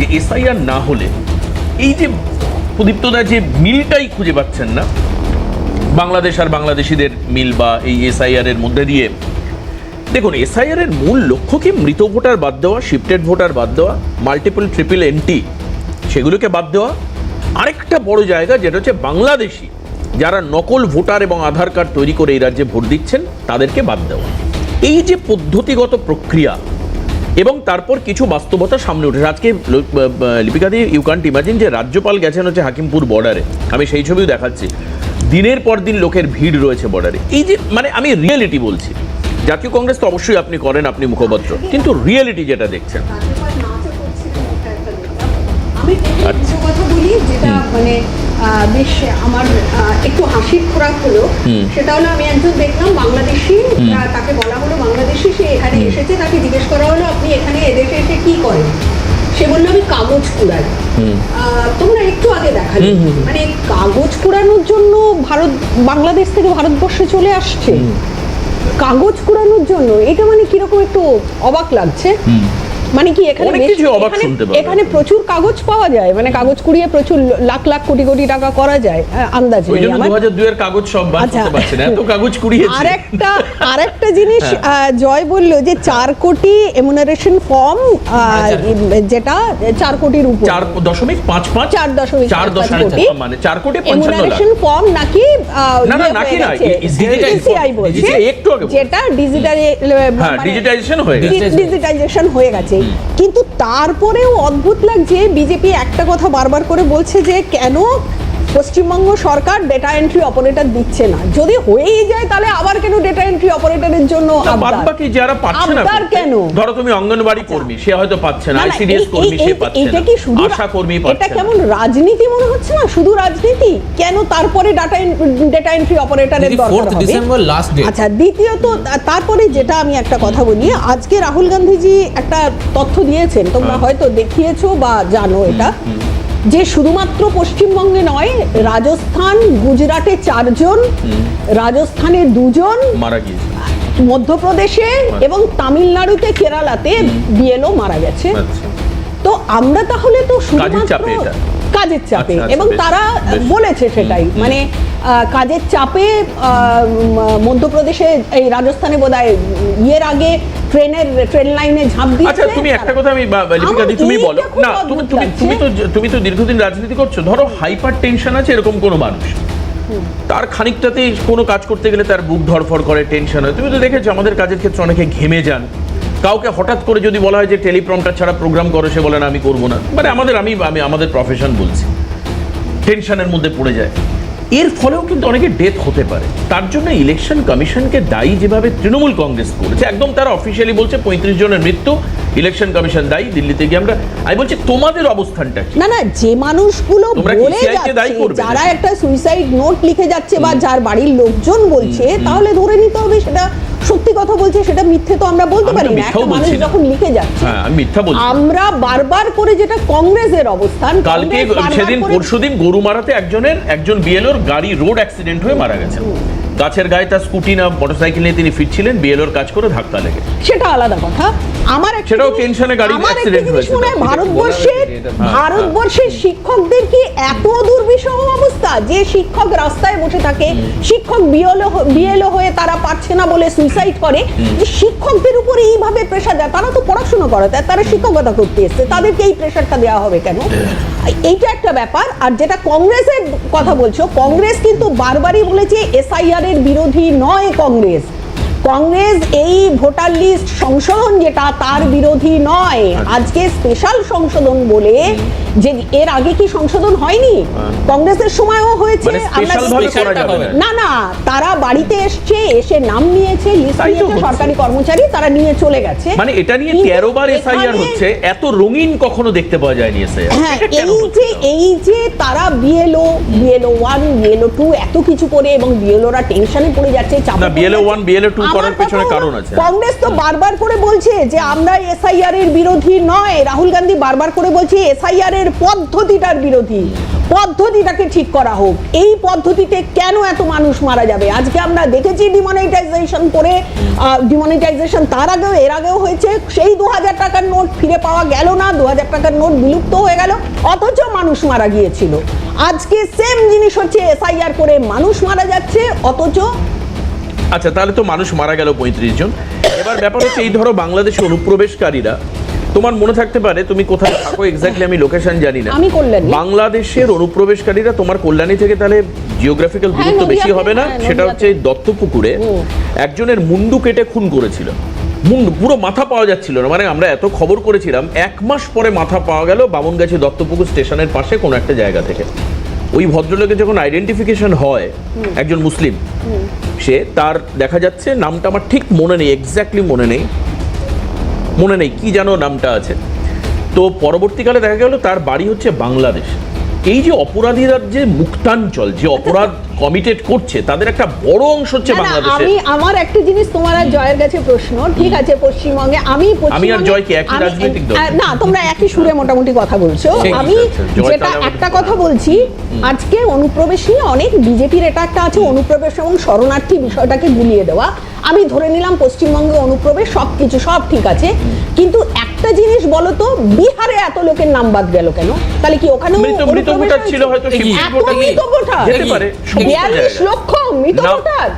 যে এসআইআর না হলে এই যে প্রদীপ্তদা যে মিলটাই খুঁজে পাচ্ছেন না, বাংলাদেশ আর বাংলাদেশিদের মিল বা এই এসআইআর এর মধ্যে দিয়ে। দেখুন, এসআইআর এর মূল লক্ষ্য কি? মৃত ভোটার বাদ দেওয়া, শিফটেড ভোটার বাদ দেওয়া মাল্টিপল ট্রিপল এনটি সেগুলোকে বাদ দেওয়া। আরেকটা বড় জায়গা যেটা হচ্ছে বাংলাদেশি, যারা নকল ভোটার এবং আধার কার্ড তৈরি করে এই রাজ্যে ভোট দিচ্ছেন, তাদেরকে বাদ দেওয়া। এই যে পদ্ধতিগত প্রক্রিয়া এবং তারপর কিছু বাস্তবতা সামনে উঠেছে। আজকে ল- ব- ব- লিপিকাদি ইউ কান্ট ইমাজিন যে রাজ্যপাল গেছেন হচ্ছে হাকিমপুর বর্ডারে আমি সেই ছবিও দেখাচ্ছি। দিনের পর দিন লোকের ভিড় রয়েছে বর্ডারে এই যে মানে আমি রিয়েলিটি বলছি। জাতীয় কংগ্রেস তো অবশ্যই আপনি করেন আপনি মুখপাত্র। কিন্তু রিয়েলিটি যেটা দেখছেন। আমি আচ্ছা। কথা বলি যেটা মানে বেশ আমার একটু হাসির খোরাক হলো। সেটা হলো আমি একজন দেখলাম বাংলাদেশি তাকে বলা হলো বাংলাদেশি সে এখানে এসেছে তাকে জিজ্ঞেস করা হলো আপনি এখানে এদেশে এসে কি করেন? সে বলল আমি কাগজ কুড়াই। তোমরা একটু আগে দেখালে। মানে কাগজ কুড়ানোর জন্য ভারত বাংলাদেশ থেকে ভারতবর্ষে চলে আসছে? কাগজ কুড়ানোর জন্য এটা মানে কীরকম একটু অবাক লাগছে? মানে কি এখানে এখানে- প্রচুর কাগজ পাওয়া যায় মানে কাগজ কুড়িয়ে প্রচুর লাখ লাখ কোটি কোটি টাকা করা যায় আন্দাজ ওই জন্য আমার। দু কাগজ সব বার আচ্ছা। করতে পারছে না এত কাগজ কুড়িয়েছে। আরেকটা আরেকটা জিনিস হ্যাঁ। আহ, জয় বলল যে চার কোটি এমুনারেশন ফর্ম যেটা চার কোটির উপর। চার দশমিক পাঁচ পাঁচ? চার দশমিক চার পাঁচ দশমিক কোটি। মানে চার কোটি লাখ। এমুনারেশন ফর্ম নাকি ইয়ে। যেটা ডিজিটাল ডিজিটাইজেশন হয়ে গেছে। ডিজিটাইজেশন হয়ে গেছে। কিন্তু তারপরেও অদ্ভুত লাগছে বিজেপি একটা কথা বারবার করে বলছে যে কেন পশ্চিমবঙ্গ সরকার ডেটা এন্ট্রি অপারেটর দিচ্ছে না। যদি হয়েই যায় তাহলে আবার কেন ডেটা এন্ট্রি অপারেটরের জন্য বাদ বাকি যারা পাচ্ছে না কেন? ধরো তুমি অঙ্গনবাড়ি কর্মী সে হয়তো পাচ্ছে না আইসিডিএস কর্মী সে পাচ্ছে এটা না কি শুধু আশা কর্মী পাচ্ছে না। কেমন রাজনীতি মনে হচ্ছে না? শুধু রাজনীতি? কেন তারপরে ডাটা ডেটা এন্ট্রি অপারেটরের দরকার 4th হবে? December last date। আচ্ছা দ্বিতীয়ত তা- তারপরে যেটা আমি একটা কথা বলি আজকে রাহুল গান্ধীজি একটা তথ্য দিয়েছেন তোমরা হ্যাঁ। হয়তো দেখিয়েছো বা জানো এটা। যে শুধুমাত্র পশ্চিমবঙ্গে নয় রাজস্থান গুজরাটে চারজন রাজস্থানে দুজন মারা গিয়েছে। মধ্যপ্রদেশে এবং তামিলনাড়ুতে কেরালাতে বিএলও মারা গেছে। আচ্ছা। তো আমরা তাহলে তো শুধুমাত্র কাজের চাপে আচ্ছা, আচ্ছা, এবং তারা বলেছে সেটাই। মানে কাজের চাপে মধ্যপ্রদেশে এই রাজস্থানে বোধহয় ইয়ের আগে ট্রেনের ট্রেন লাইনে ঝাঁপ দিচ্ছে আচ্ছা তুমি একটা কথা আমি লিপিকা দি, তুমি বলো। না তুমি তুমি তুমি তো তুমি তো দীর্ঘদিন রাজনীতি করছ। ধরো হাইপার টেনশন আছে এরকম কোনো মানুষ। তার খানিকটাতেই কোনো কাজ করতে গেলে তার বুক ধরফর করে টেনশন হয়। তুমি তো দেখেছ আমাদের কাজের ক্ষেত্রে অনেকে ঘেমে যান। কাউকে হঠাৎ করে যদি বলা হয় যে টেলিপ্রমটার ছাড়া প্রোগ্রাম করো সে বলে না আমি করব না। মানে আমাদের আমি আমি আমাদের প্রফেশন বলছি। টেনশনের মধ্যে পড়ে যায়। এর ফলেও কিন্তু অনেকে ডেথ হতে পারে। তার জন্য ইলেকশন কমিশনকে দায়ী যেভাবে তৃণমূল কংগ্রেস করেছে একদম তারা অফিসিয়ালি বলছে পঁয়ত্রিশ জনের মৃত্যু ইলেকশন কমিশন দায়ী দিল্লিতে গিয়ে আমরা আমি বলছি তোমাদের অবস্থানটা না না যে মানুষগুলো বলে যাচ্ছে যারা একটা সুইসাইড নোট লিখে যাচ্ছে বা যার বাড়ির লোকজন বলছে তাহলে ধরে নিতে হবে সেটা সত্যি কথা বলছে সেটা মিথ্যে তো আমরা বলতে পারি না। একটা মানুষ যখন লিখে যাচ্ছে হ্যাঁ আমি মিথ্যা বলছি আমরা বারবার করে যেটা কংগ্রেসের অবস্থান কালকে সেদিন পরশুদিন গরু মারাতে একজনের একজন বিএলওর গাড়ি রোড অ্যাক্সিডেন্ট হয়ে মারা গেছেন গাছের গায়ে তার স্কুটি না মোটরসাইকেল নিয়ে তিনি ফিরছিলেন বিএলওর কাজ করে ধাক্কা লেগে। সেটা আলাদা কথা। আমার একটা সেটাও টেনশনে গাড়ি জিনিস হয়েছে। হ্যাঁ, ভারতবর্ষের শিক্ষকদের কি এত দুর্বিষহ অবস্থা যে শিক্ষক রাস্তায় বসে থাকে শিক্ষক বিএলও বিএলও হয়ে তারা পারছে না বলে সুইসাইড করে যে শিক্ষকদের উপরে এইভাবে প্রেশার দেয় তারা তো পড়াশোনা করে তারা শিক্ষকতা করতে এসছে তাদেরকে এই প্রেশারটা দেওয়া হবে কেন? এইটা একটা ব্যাপার আর যেটা কংগ্রেসের কথা বলছো কংগ্রেস কিন্তু বারবারই বলেছে এসআইআর এর বিরোধী নয় কংগ্রেস। কংগ্রেস এই ভোটার লিস্ট সংশোধন যেটা তার বিরোধী নয়। আজকে স্পেশাল সংশোধন বলে যে এর আগে কি সংশোধন হয়নি? কংগ্রেসের সময়ও হয়েছে মানে আমরা স্পেশাল ভাবে করা যাবে না। না তারা বাড়িতে এসছে এসে নাম নিয়েছে লিস্ট নিয়েছে সরকারি কর্মচারী তারা নিয়ে চলে গেছে। মানে এটা নিয়ে কিন্তু তেরো বার এসআইআর হচ্ছে এত রঙিন কখনো দেখতে পাওয়া যায়নি এসআইআর। হ্যাঁ এই যে এই যে তারা BLO BLO one BLO two এত কিছু করে এবং বিএলওরা টেনশনে পড়ে যাচ্ছে চাপে না, two আমার করার পেছনে কারণ আছে। কংগ্রেস তো বারবার করে বলছে যে আমরা এসআইআর এর বিরোধী নয়। রাহুল গান্ধী বারবার করে বলছে এসআইআর এর পদ্ধতিটার বিরোধী। পদ্ধতিটাকে ঠিক করা হোক। এই পদ্ধতিতে কেন এত মানুষ মারা যাবে? আজকে আমরা দেখেছি ডিমনিটাইজেশন করে ডিমনিটাইজেশন তার আগেও, এর আগেও হয়েছে। সেই দু হাজার টাকার নোট ফিরে পাওয়া গেল না। দু হাজার টাকার নোট বিলুপ্ত হয়ে গেল। অথচ মানুষ মারা গিয়েছিল। আজকে সেম জিনিস হচ্ছে এসআইআর করে মানুষ মারা যাচ্ছে, অথচ আচ্ছা তাহলে তো মানুষ মারা গেল পঁয়ত্রিশ জন। এবার ব্যাপার হচ্ছে এই ধরো বাংলাদেশে অনুপ্রবেশকারীরা তোমার মনে থাকতে পারে তুমি কোথায় থাকো এক্স্যাক্টলি আমি লোকেশন জানি না। আমি কল্যাণী। বাংলাদেশের অনুপ্রবেশকারীরা তোমার কল্যাণী থেকে তাহলে জিওগ্রাফিক্যাল দূরত্ব বেশি হবে না? হ্যাঁ, সেটা হচ্ছে এই দত্তপুকুরে একজনের মুন্ডু কেটে খুন করেছিল। মুন্ডু পুরো মাথা পাওয়া যাচ্ছিল না। মানে আমরা এত খবর করেছিলাম এক মাস পরে মাথা পাওয়া গেল বামনগাছি দত্তপুকুর স্টেশনের পাশে কোনো একটা জায়গা থেকে। ওই ভদ্রলোকের যখন আইডেন্টিফিকেশন হয় একজন মুসলিম সে তার দেখা যাচ্ছে নামটা আমার ঠিক মনে নেই এক্স্যাক্টলি মনে নেই। মনে নেই কি যেন নামটা আছে। তো পরবর্তীকালে দেখা গেল তার বাড়ি হচ্ছে বাংলাদেশ। এই যে অপরাধীরা যে মুক্তাঞ্চল যে অপরাধ কমিটেড করছে তাদের একটা বড় অংশ হচ্ছে বাংলাদেশে আমি আমার একটা জিনিস তোমার আর জয়ের কাছে প্রশ্ন ঠিক আছে পশ্চিমবঙ্গে আমি পশ্চিমবঙ্গে- জয় কি একই রাজনৈতিক দল? না তোমরা একই সুরে মোটামুটি কথা বলছো। আমি যেটা একটা কথা বলছি আজকে অনুপ্রবেশ নিয়ে অনেক বিজেপির এটা একটা আছে অনুপ্রবেশ এবং শরণার্থী বিষয়টাকে গুলিয়ে দেওয়া। আমি ধরে নিলাম পশ্চিমবঙ্গে অনুপ্রবেশ সব কিছু সব ঠিক আছে। কিন্তু একটা জিনিস বলো তো বিহারে এত লোকের নাম বাদ গেল কেন? তাহলে কি ওখানে মৃত মৃত ভোটার ছিল হয়তো মৃত ভোটার। লক্ষ মৃত ভোটার।